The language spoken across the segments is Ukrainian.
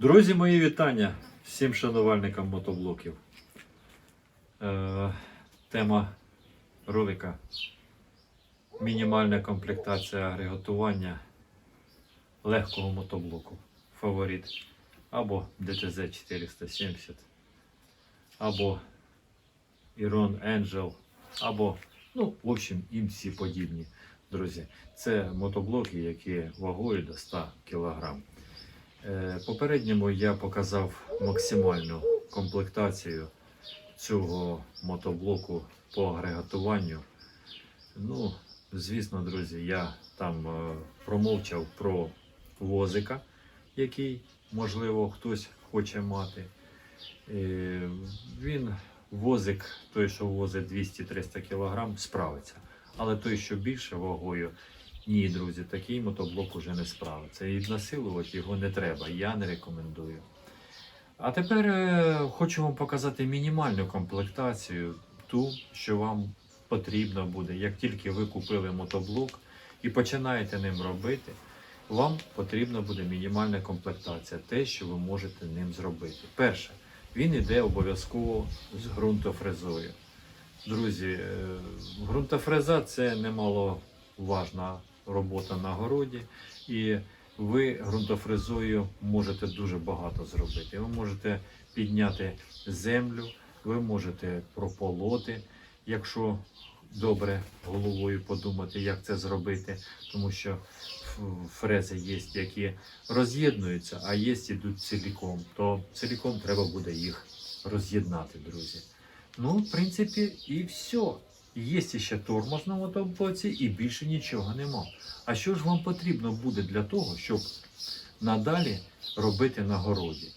Друзі, мої вітання всім шанувальникам мотоблоків. Е, тема ролика мінімальна комплектація агрегатування легкого мотоблоку. Фаворит. Або DTZ 470, або Iron Angel, або, ну, в общем, їм всі подібні. Друзі, це мотоблоки, які вагою до 100 кг. Е, Попередньому я показав максимальну комплектацію цього мотоблоку по агрегатуванню. Ну, звісно, друзі, я там е, промовчав про возика, який, можливо, хтось хоче мати. Е, Він возик, той, що возить 200-300 кг, справиться. Але той, що більше вагою, ні, друзі, такий мотоблок уже не справиться. І насилувати його не треба, я не рекомендую. А тепер е, хочу вам показати мінімальну комплектацію, ту, що вам потрібно буде. Як тільки ви купили мотоблок і починаєте ним робити, вам потрібна буде мінімальна комплектація, те, що ви можете ним зробити. Перше, він йде обов'язково з ґрунтофрезою. Друзі, е, ґрунтофреза це немаловажна робота на городі, і ви ґрунтофрезою можете дуже багато зробити. Ви можете підняти землю, ви можете прополоти, якщо добре головою подумати, як це зробити, тому що фрези є, які роз'єднуються, а є ідуть ціліком. То ціліком треба буде їх роз'єднати, друзі. Ну, в принципі, і все. Є ще тормоз на мотоблоці і більше нічого нема. А що ж вам потрібно буде для того, щоб надалі робити на городі?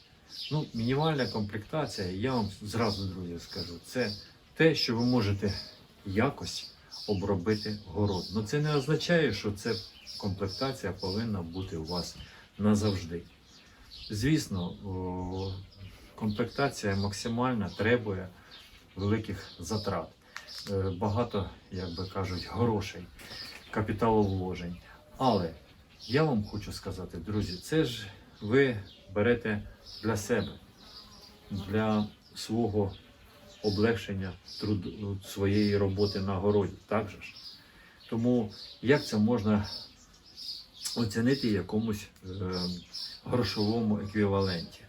Ну, мінімальна комплектація, я вам зразу, друзі, скажу, це те, що ви можете якось обробити город. Ну це не означає, що це комплектація повинна бути у вас назавжди. Звісно, комплектація максимальна требує великих затрат. Е, Багато, як би кажуть, грошей, капіталовложень. Але я вам хочу сказати, друзі, це ж ви берете для себе, для свого облегшення труду своєї роботи на городі. Так же ж? Тому як це можна оцінити якомусь е, грошовому еквіваленті?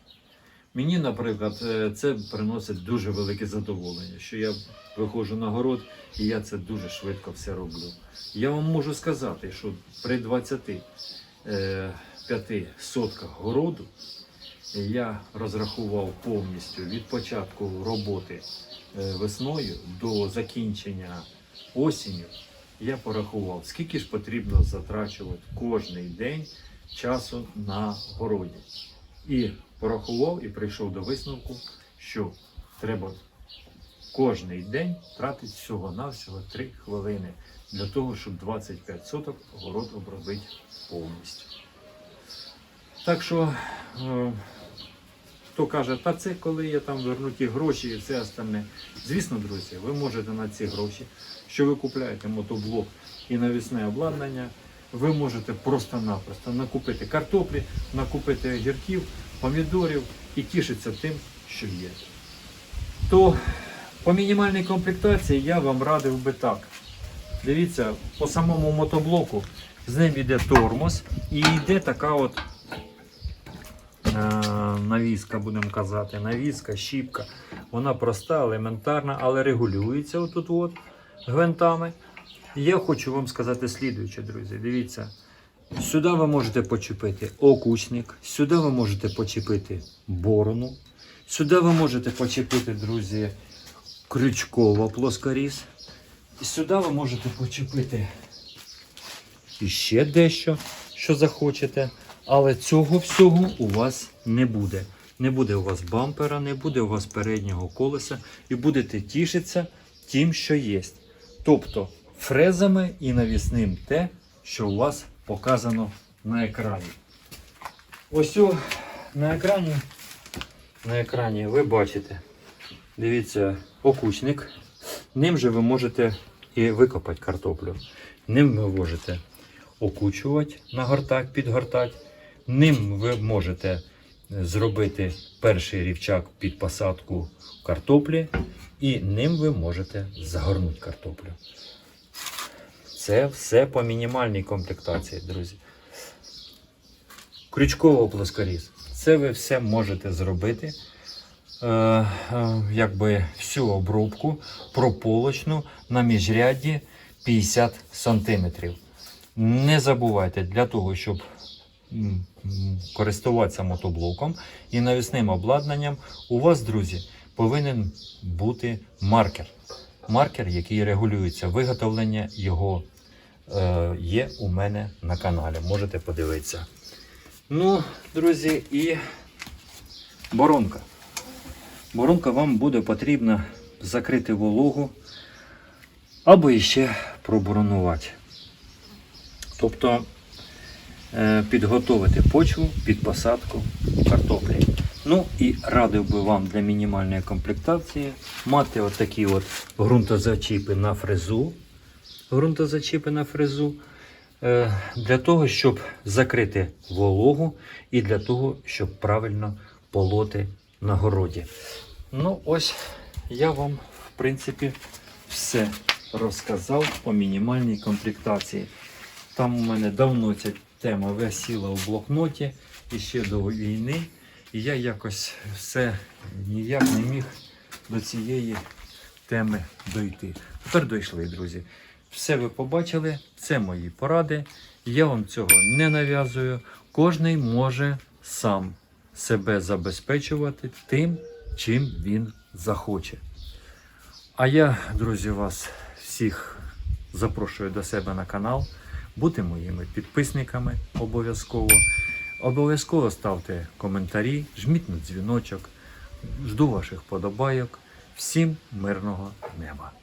Мені, наприклад, е, це приносить дуже велике задоволення, що я виходжу на город і я це дуже швидко все роблю. Я вам можу сказати, що при 25 сотках городу я розрахував повністю від початку роботи е, весною до закінчення осінню. Я порахував, скільки ж потрібно затрачувати кожний день часу на городі. І порахував і прийшов до висновку, що треба кожний день тратити всього-навсього 3 хвилини для того, щоб 25 соток город обробити повністю. Так що, е, хто каже, та це коли я там верну ті гроші і все остальне. Звісно, друзі, ви можете на ці гроші, що ви купляєте мотоблок і навісне обладнання, ви можете просто-напросто накупити картоплі, накупити огірків, помідорів і тішитися тим, що є. То по мінімальній комплектації я вам радив би так. Дивіться, по самому мотоблоку з ним йде тормоз і йде така от е, навіска, будемо казати, навіска, щіпка. Вона проста, елементарна, але регулюється отут от гвинтами. Я хочу вам сказати слідуюче, друзі. Дивіться, сюди ви можете почепити окучник, сюди ви можете почепити борону, сюди ви можете почепити, друзі, крючкова плоскоріз. І сюди ви можете почепити іще дещо, що захочете. Але цього всього у вас не буде. Не буде у вас бампера, не буде у вас переднього колеса, і будете тішитися тим, що є. Тобто фрезами і навісним те, що у вас показано на екрані. Ось на екрані, на екрані ви бачите, дивіться, окучник. Ним же ви можете і викопати картоплю. Ним ви можете окучувати, нагортати, підгортати. Ним ви можете зробити перший рівчак під посадку картоплі, і ним ви можете загорнути картоплю. Це все по мінімальній комплектації, друзі. Крючково плоскоріз. Це ви все можете зробити. Е, е, якби всю обробку прополочну на міжрядді 50 см. Не забувайте для того, щоб користуватися мотоблоком і навісним обладнанням, у вас, друзі, повинен бути маркер. Маркер, який регулюється виготовлення його е, є у мене на каналі. Можете подивитися. Ну, друзі, і боронка. Боронка вам буде потрібна закрити вологу або іще проборонувати. Тобто е, підготовити почву під посадку картоплі. Ну і радив би вам для мінімальної комплектації мати отакі от ґрунтозачіпи на фрезу. Ґрунтозачіпи на фрезу е, для того, щоб закрити вологу і для того, щоб правильно полоти на городі. Ну, ось я вам, в принципі, все розказав по мінімальній комплектації. Там у мене давно ця тема висіла у блокноті і ще до війни. І я якось все ніяк не міг до цієї теми дойти. Тепер дійшли, друзі. Все ви побачили, це мої поради. Я вам цього не нав'язую. Кожний може сам себе забезпечувати тим, чим він захоче. А я, друзі, вас всіх запрошую до себе на канал. Бути моїми підписниками обов'язково. Обов'язково ставте коментарі, жміть на дзвіночок. Жду ваших подобайок. Всім мирного неба!